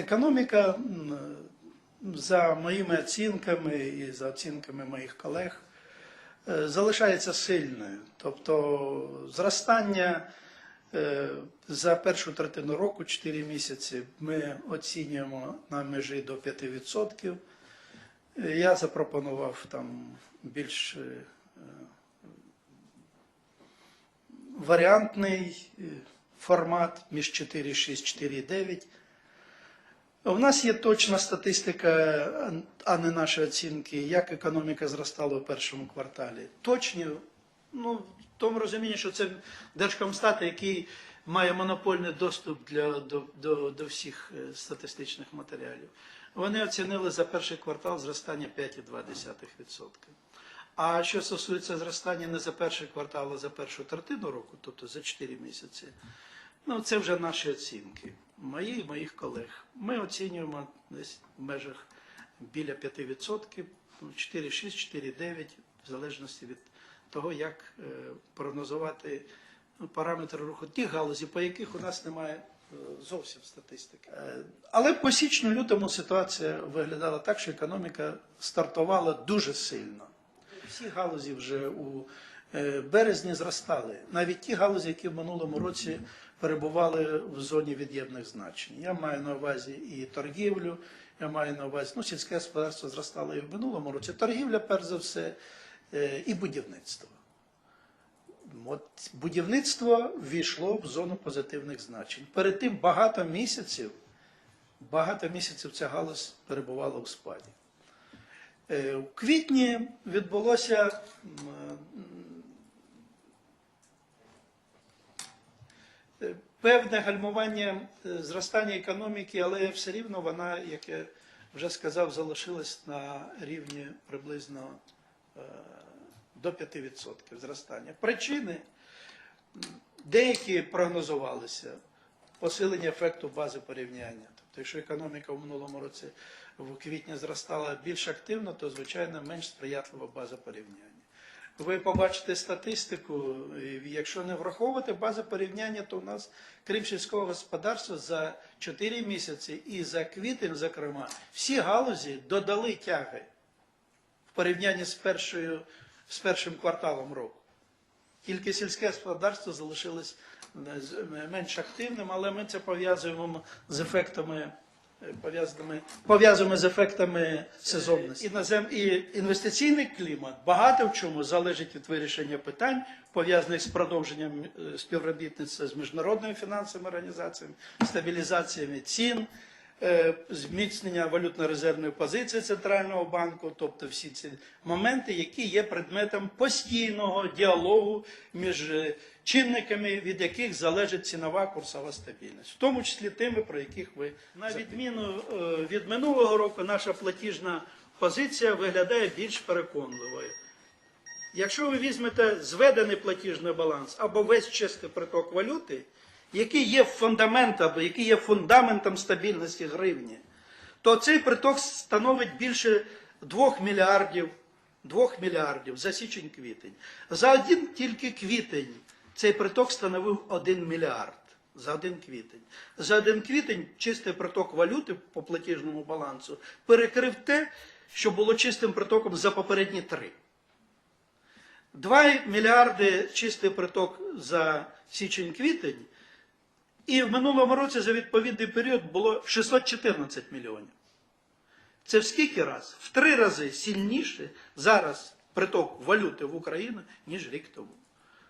економіка, за моїми оцінками і за оцінками моїх колег, е, залишається сильною. Тобто зростання е, за першу третину року, 4 місяці, ми оцінюємо на межі до 5%. Е, Я запропонував там більш е, варіантний формат між 4,6 4,9. У нас є точна статистика, а не наші оцінки, як економіка зростала у першому кварталі. Точні, ну, в тому розумінні, що це Держкомстат, який має монопольний доступ для, до, до, до всіх е, статистичних матеріалів. Вони оцінили за перший квартал зростання 5,2%. А що стосується зростання не за перший квартал, а за першу третину року, тобто за 4 місяці, ну це вже наші оцінки. Мої і моїх колег. Ми оцінюємо десь в межах біля 5%, ну, 4,6, 4,9, в залежності від того, як е, прогнозувати ну, параметри руху тих галузі, по яких у нас немає е, зовсім статистики. Е, Але по січню-лютому ситуація виглядала так, що економіка стартувала дуже сильно. Всі галузі вже у березні зростали. Навіть ті галузі, які в минулому році перебували в зоні від'ємних значень. Я маю на увазі і торгівлю, я маю на увазі, ну, сільське господарство зростало і в минулому році. Торгівля, перш за все, е, і будівництво. От будівництво ввійшло в зону позитивних значень. Перед тим багато місяців, багато місяців ця галузь перебувала у спаді. Е, У квітні відбулося певне гальмування е, зростання економіки, але все рівно вона, як я вже сказав, залишилась на рівні приблизно е, до 5% зростання. Причини деякі прогнозувалися посилення ефекту бази порівняння. Тобто, якщо економіка в минулому році в квітні зростала більш активно, то звичайно менш сприятлива база порівняння. Ви побачите статистику, якщо не враховувати базу порівняння, то у нас, крім сільського господарства, за 4 місяці і за квітень, зокрема, всі галузі додали тяги в порівнянні з, першою, з першим кварталом року. Тільки сільське господарство залишилось е, менш активним, але ми це пов'язуємо з ефектами. Е, Пов'язаними, з ефектами сезонності. Інозем, і інвестиційний клімат багато в чому залежить від вирішення питань, пов'язаних з продовженням е, співробітництва з міжнародними фінансовими організаціями, стабілізаціями цін, зміцнення валютно-резервної позиції центрального банку, тобто всі ці моменти, які є предметом постійного діалогу між е, чинниками, від яких залежить цінова курсова стабільність, в тому числі тими, про яких ви на відміну е, від минулого року, наша платіжна позиція виглядає більш переконливою. Якщо ви візьмете зведений платіжний баланс або весь чистий приток валюти, який є фундаментом, який є фундаментом стабільності гривні, то цей приток становить більше 2 мільярдів, 2 мільярдів за січень-квітень. За один тільки квітень цей приток становив 1 мільярд. За один квітень. За один квітень чистий приток валюти по платіжному балансу перекрив те, що було чистим притоком за попередні три. 2 мільярди чистий приток за січень-квітень, і в минулому році за відповідний період було 614 мільйонів. Це в скільки раз? В три рази сильніше зараз приток валюти в Україну, ніж рік тому.